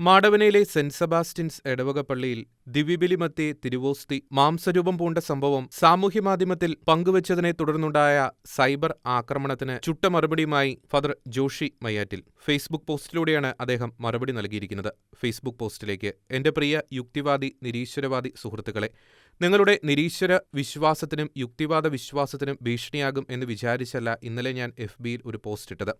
മാടവനയിലെ saint Sebastian's ഇടവക പള്ളിയിൽ ദിവ്യബലി മധ്യേ തിരുവോസ്തി മാംസരൂപം പൂണ്ട സംഭവം സാമൂഹ്യമാധ്യമത്തിൽ പങ്കുവച്ചതിനെ തുടർന്നുണ്ടായ സൈബർ ആക്രമണത്തിന് ചുട്ട മറുപടിയുമായി ഫാദർ ജോഷി മയ്യാറ്റിൽ. ഫേസ്ബുക്ക് പോസ്റ്റിലൂടെയാണ് അദ്ദേഹം മറുപടി നൽകിയിരിക്കുന്നത്. ഫേസ്ബുക്ക് പോസ്റ്റിലേക്ക് എന്റെ പ്രിയ യുക്തിവാദി നിരീശ്വരവാദി സുഹൃത്തുക്കളെ നിങ്ങളുടെ നിരീശ്വര വിശ്വാസത്തിനും യുക്തിവാദ വിശ്വാസത്തിനും ഭീഷണിയാകും എന്ന് വിചാരിച്ചല്ല ഇന്നലെ ഞാൻ എഫ് ബിയിൽ ഒരു പോസ്റ്റ് ഇട്ടത്.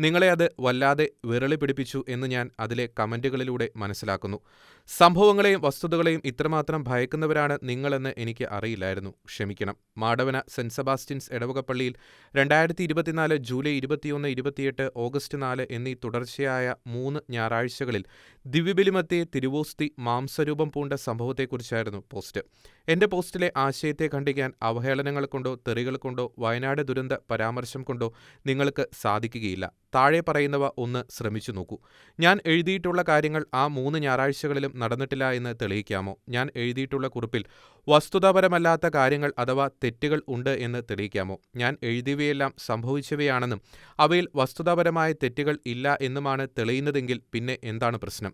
നിങ്ങളെ അത് വല്ലാതെ വിരളി പിടിപ്പിച്ചു എന്ന് ഞാൻ അതിലെ കമന്റുകളിലൂടെ മനസ്സിലാക്കുന്നു. സംഭവങ്ങളെയും വസ്തുതകളെയും ഇത്രമാത്രം ഭയക്കുന്നവരാണ് നിങ്ങളെന്ന് എനിക്ക് അറിയില്ലായിരുന്നു. ക്ഷമിക്കണം. മാടവന സെന്റ് സെബാസ്റ്റ്യൻസ് ഇടവകപ്പള്ളിയിൽ രണ്ടായിരത്തി ഇരുപത്തിനാല് ജൂലൈ ഇരുപത്തിയൊന്ന് ഇരുപത്തിയെട്ട് ഓഗസ്റ്റ് നാല് എന്നീ തുടർച്ചയായ മൂന്ന് ഞായറാഴ്ചകളിൽ ദിവ്യബലിമത്തെ തിരുവോസ്തി മാംസരൂപം പൂണ്ട സംഭവത്തെക്കുറിച്ചായിരുന്നു പോസ്റ്റ്. എന്റെ പോസ്റ്റിലെ ആശയത്തെ ഖണ്ഡിക്കാൻ അവഹേളനങ്ങൾ കൊണ്ടോ തെറികൾ കൊണ്ടോ വയനാട് ദുരന്ത പരാമർശം കൊണ്ടോ നിങ്ങൾക്ക് സാധിക്കുകയില്ല. താഴെ പറയുന്നവ ഒന്ന് ശ്രമിച്ചു നോക്കൂ. ഞാൻ എഴുതിയിട്ടുള്ള കാര്യങ്ങൾ ആ മൂന്ന് ഞായറാഴ്ചകളിലും നടന്നിട്ടില്ല എന്ന് തെളിയിക്കാമോ? ഞാൻ എഴുതിയിട്ടുള്ള കുറിപ്പിൽ വസ്തുതാപരമല്ലാത്ത കാര്യങ്ങൾ അഥവാ തെറ്റുകൾ ഉണ്ട് എന്ന് തെളിയിക്കാമോ? ഞാൻ എഴുതിയവയെല്ലാം സംഭവിച്ചവയാണെന്നും അവയിൽ വസ്തുതാപരമായ തെറ്റുകൾ ഇല്ല എന്നുമാണ് തെളിയുന്നതെങ്കിൽ പിന്നെ എന്താണ് പ്രശ്നം?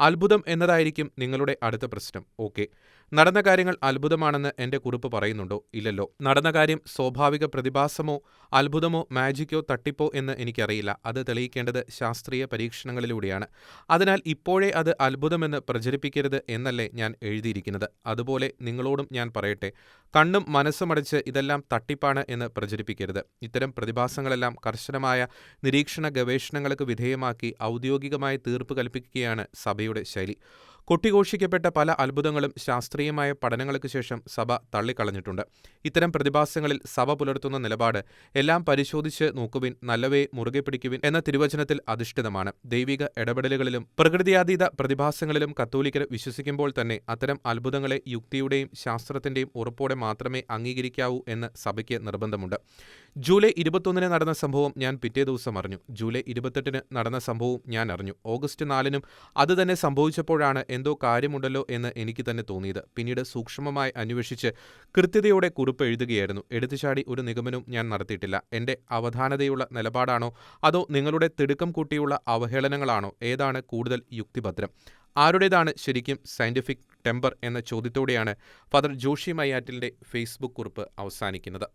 അത്ഭുതം എന്നതായിരിക്കും നിങ്ങളുടെ അടുത്ത പ്രശ്നം. ഓക്കെ. നടന്ന കാര്യങ്ങൾ അത്ഭുതമാണെന്ന് എന്റെ കുറിപ്പ് പറയുന്നുണ്ടോ? ഇല്ലല്ലോ. നടന്ന കാര്യം സ്വാഭാവിക പ്രതിഭാസമോ അത്ഭുതമോ മാജിക്കോ തട്ടിപ്പോ എന്ന് എനിക്കറിയില്ല. അത് തെളിയിക്കേണ്ടത് ശാസ്ത്രീയ പരീക്ഷണങ്ങളിലൂടെയാണ്. അതിനാൽ ഇപ്പോഴേ അത് അത്ഭുതമെന്ന് പ്രചരിപ്പിക്കരുത് എന്നല്ലേ ഞാൻ എഴുതിയിരിക്കുന്നത്. അതുപോലെ നിങ്ങളോടും ഞാൻ പറയട്ടെ. കണ്ണും മനസ്സുമടച്ച് ഇതെല്ലാം തട്ടിപ്പാണ് എന്ന് പ്രചരിപ്പിക്കരുത്. ഇത്തരം പ്രതിഭാസങ്ങളെല്ലാം കർശനമായ നിരീക്ഷണ ഗവേഷണങ്ങൾക്ക് വിധേയമാക്കി ഔദ്യോഗികമായി തീർപ്പ് കൽപ്പിക്കുകയാണ് സഭയുടെ ശൈലി. കൊട്ടിഘോഷിക്കപ്പെട്ട പല അത്ഭുതങ്ങളും ശാസ്ത്രീയമായ പഠനങ്ങൾക്ക് ശേഷം സഭ തള്ളിക്കളഞ്ഞിട്ടുണ്ട്. ഇത്തരം പ്രതിഭാസങ്ങളിൽ സഭ പുലർത്തുന്ന നിലപാട് എല്ലാം പരിശോധിച്ച് നോക്കുവിൻ നല്ലവയെ മുറുകെ പിടിക്കുവിൻ എന്ന തിരുവചനത്തിൽ അധിഷ്ഠിതമാണ്. ദൈവിക ഇടപെടലുകളിലും പ്രകൃതിയാതീത പ്രതിഭാസങ്ങളിലും കത്തോലിക്കർ വിശ്വസിക്കുമ്പോൾ തന്നെ അത്തരം അത്ഭുതങ്ങളെ യുക്തിയുടെയും ശാസ്ത്രത്തിന്റെയും ഉറപ്പോടെ മാത്രമേ അംഗീകരിക്കാവൂ എന്ന് സഭയ്ക്ക് നിർബന്ധമുണ്ട്. ജൂലൈ ഇരുപത്തൊന്നിന് നടന്ന സംഭവം ഞാൻ പിറ്റേ ദിവസം അറിഞ്ഞു. ജൂലൈ ഇരുപത്തെട്ടിന് നടന്ന സംഭവം ഞാൻ അറിഞ്ഞു. ഓഗസ്റ്റ് നാലിനും അത് തന്നെ സംഭവിച്ചപ്പോഴാണ് എന്തോ കാര്യമുണ്ടല്ലോ എന്ന് എനിക്ക് തന്നെ തോന്നിയത്. പിന്നീട് സൂക്ഷ്മമായി അന്വേഷിച്ച് കൃത്യതയോടെ കുറിപ്പ് എഴുതുകയായിരുന്നു. എടുത്തുചാടി ഒരു നിഗമനവും ഞാൻ നടത്തിയിട്ടില്ല. എന്റെ അവധാനതയുള്ള നിലപാടാണോ? അതോ നിങ്ങളുടെ തിടുക്കം കൂട്ടിയുള്ള അവഹേളനങ്ങളാണോ? ഏതാണ് കൂടുതൽ യുക്തിഭദ്രം? ആരുടേതാണ് ശരിക്കും സയന്റിഫിക് ടെമ്പർ എന്ന ചോദ്യത്തോടെയാണ് ഫാദർ ജോഷി മയ്യാറ്റിലിന്റെ ഫേസ്ബുക്ക് കുറിപ്പ് അവസാനിക്കുന്നത്.